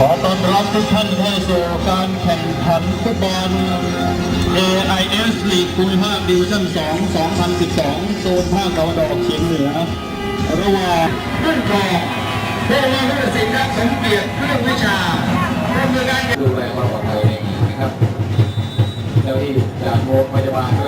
ขอต้อนรับทุกท่านเข้าสู่การแข่งขันฟุตบอล AIS ลีกภูมิภาคดิวิชั่น 2 2012 โซนภาคตะวันออกเฉียงเหนือ ระหว่างขึ้นกองเพื่อว่าผู้ตัดสินครับสมเกียรติเครื่องวิชาร่วมมือกันดูแลความปลอดภัยในนี้นะครับเจ้าที่จากโรงพยาบาลด้วย